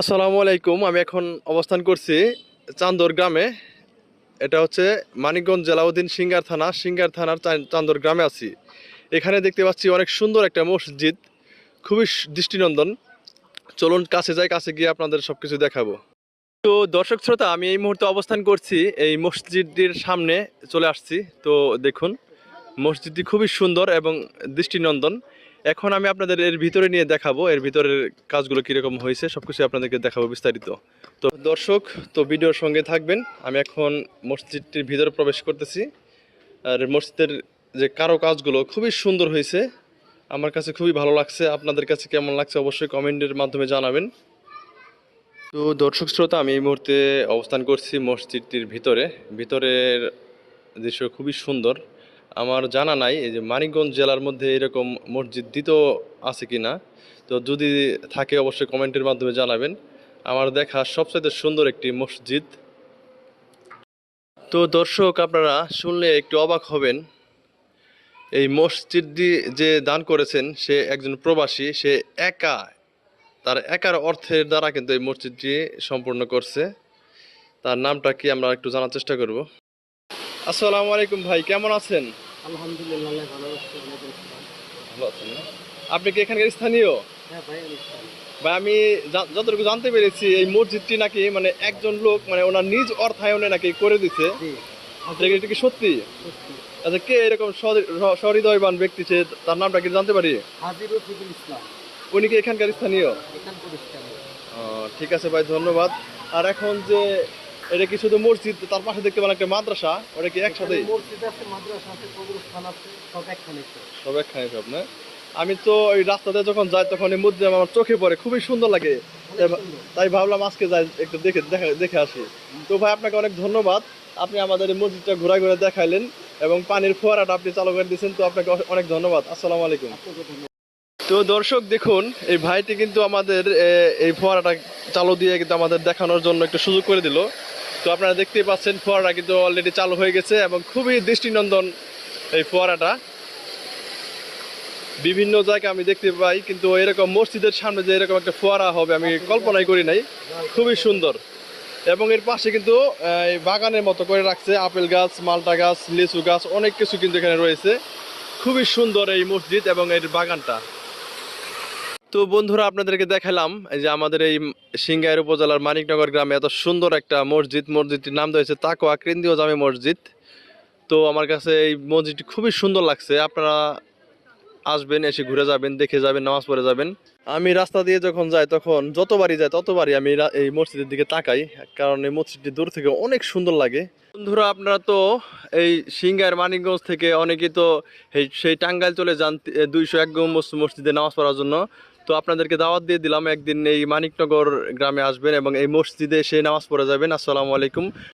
আসসালামু আলাইকুম, আমি এখন অবস্থান করছি চান্দর গ্রামে। এটা হচ্ছে মানিকগঞ্জ জেলাউদ্দিন সিঙ্গার থানা, সিঙ্গার থানার চান্দর গ্রামে আছি। এখানে দেখতে পাচ্ছি অনেক সুন্দর একটা মসজিদ, খুবই দৃষ্টিনন্দন। চলুন কাছে যাই, কাছে গিয়ে আপনাদের সব কিছু দেখাবো। তো দর্শক শ্রোতা, আমি এই মুহূর্তে অবস্থান করছি এই মসজিদটির সামনে চলে আসছি। তো দেখুন, মসজিদটি খুবই সুন্দর এবং দৃষ্টিনন্দন। এখন আমি আপনাদের এর ভিতরে নিয়ে দেখাবো, এর ভিতরের কাজগুলো কীরকম হয়েছে সব কিছু আপনাদেরকে দেখাবো বিস্তারিত। তো দর্শক, তো ভিডিওর সঙ্গে থাকবেন, আমি এখন মসজিদটির ভিতরে প্রবেশ করতেছি। আর মসজিদের যে কারও কাজগুলো খুবই সুন্দর হয়েছে, আমার কাছে খুবই ভালো লাগছে, আপনাদের কাছে কেমন লাগছে অবশ্যই কমেন্টের মাধ্যমে জানাবেন। তো দর্শক শ্রোতা, আমি এই মুহূর্তে অবস্থান করছি মসজিদটির ভিতরে। ভিতরের দৃশ্য খুবই সুন্দর। আমার জানা নাই, এই যে মানিকগঞ্জ জেলার মধ্যে এরকম মসজিদ দ্বিতীয় আছে কি না তো যদি থাকে অবশ্যই কমেন্টের মাধ্যমে জানাবেন। আমার দেখা সবচেয়ে সুন্দর একটি মসজিদ। তো দর্শক, আপনারা শুনলে একটু অবাক হবেন। এই মসজিদটি যে দান করেছেন, সে একজন প্রবাসী, সে একা, তার একার অর্থের দ্বারা কিন্তু এই মসজিদটি সম্পূর্ণ করছে। তার নামটা কি আমরা একটু জানার চেষ্টা করব? আসসালামু আলাইকুম ভাই কেমন আছেন? আলহামদুলিল্লাহ ভালো আছেন আপনি কি এখানকার স্থানীয়? হ্যাঁ ভাই আমি ভাই আমি যতটুকু জানতে পেরেছি এই মসজিদটি নাকি মানে একজন লোক মানে ওনার নিজ অর্থায়নে নাকি করে দিছে। এটা কি- সত্যি? আচ্ছা কে এরকম সহৃদয়বান ব্যক্তি সে তার নামটা কি জানতে পারি? উনি কি এখানকার স্থানীয়? ঠিক আছে ভাই ধন্যবাদ। আর এখন যে এটা কি শুধু মসজিদ? তার পাশে দেখতে পেলাম একটা মাদ্রাসা। ওটা কি একসাথে মসজিদ আছে মাদ্রাসা আছে কবরস্থান আছে সব একখানে। সব। একখানে সব না? আমি তো ওই রাস্তাতে যখন যাই তখন এই মসজিদ আমার চোখে পড়ে খুবই সুন্দর লাগে। তাই ভাবলাম আজকে যাই একটু দেখে দেখা দেখে আসি। তো ভাই আপনাকে অনেক ধন্যবাদ। আপনি আমাদের এই মসজিদটা ঘোরা ঘুরে দেখাইলেন এবং পানির ফোয়ারাটা আপনি চালু করে দিয়েছেন তো আপনাকে অনেক ধন্যবাদ। আসসালামু আলাইকুম। তো দর্শক, দেখুন, এই ভাইটি কিন্তু আমাদের এই ফোয়ারাটা চালু দিয়ে কিন্তু আমাদের দেখানোর জন্য একটু সুযোগ করে দিল। তো আপনারা দেখতেই পাচ্ছেন ফোয়ারা কিন্তু অলরেডি চালু হয়ে গেছে এবং খুবই দৃষ্টিনন্দন এই ফোয়ারাটা। বিভিন্ন জায়গায় আমি দেখতে পাই, কিন্তু এরকম মসজিদের সামনে যে এরকম একটা ফোয়ারা হবে, আমি কল্পনাই করি নাই। খুবই সুন্দর। এবং এর পাশে কিন্তু এই বাগানের মতো করে রাখছে, আপেল গাছ, মালটা গাছ, লিচু গাছ, অনেক কিছু কিন্তু এখানে রয়েছে। খুবই সুন্দর এই মসজিদ এবং এর বাগানটা। তো বন্ধুরা, আপনাদেরকে দেখালাম যে আমাদের এই সিংগাইর উপজেলার মানিকনগর গ্রামে এত সুন্দর একটা মসজিদ। মসজিদটির নাম দিয়েছে তাকোয়া কেন্দ্রীয় জামে মসজিদ। তো আমার কাছে এই মসজিদটি খুবই সুন্দর লাগছে। আপনারা আসবেন, এসে ঘুরে যাবেন, দেখে যাবেন, নামাজ পড়ে যাবেন। আমি রাস্তা দিয়ে যখন যাই, তখন যতবারই যাই, ততবারই আমি এই মসজিদের দিকে তাকাই, কারণ এই মসজিদটি দূর থেকে অনেক সুন্দর লাগে। বন্ধুরা, আপনারা তো এই সিঙ্গার মানিকগঞ্জ থেকে অনেকেই তো সেই টাঙ্গাইল চলে যান দুইশো এক মসজিদে নামাজ পড়ার জন্য। তো আপনাদেরকে দাওয়াত দিয়ে দিলাম, একদিন এই মানিকনগর গ্রামে আসবেন এবং এই মসজিদে এসে নামাজ পড়ে যাবেন। আসসালামু আলাইকুম।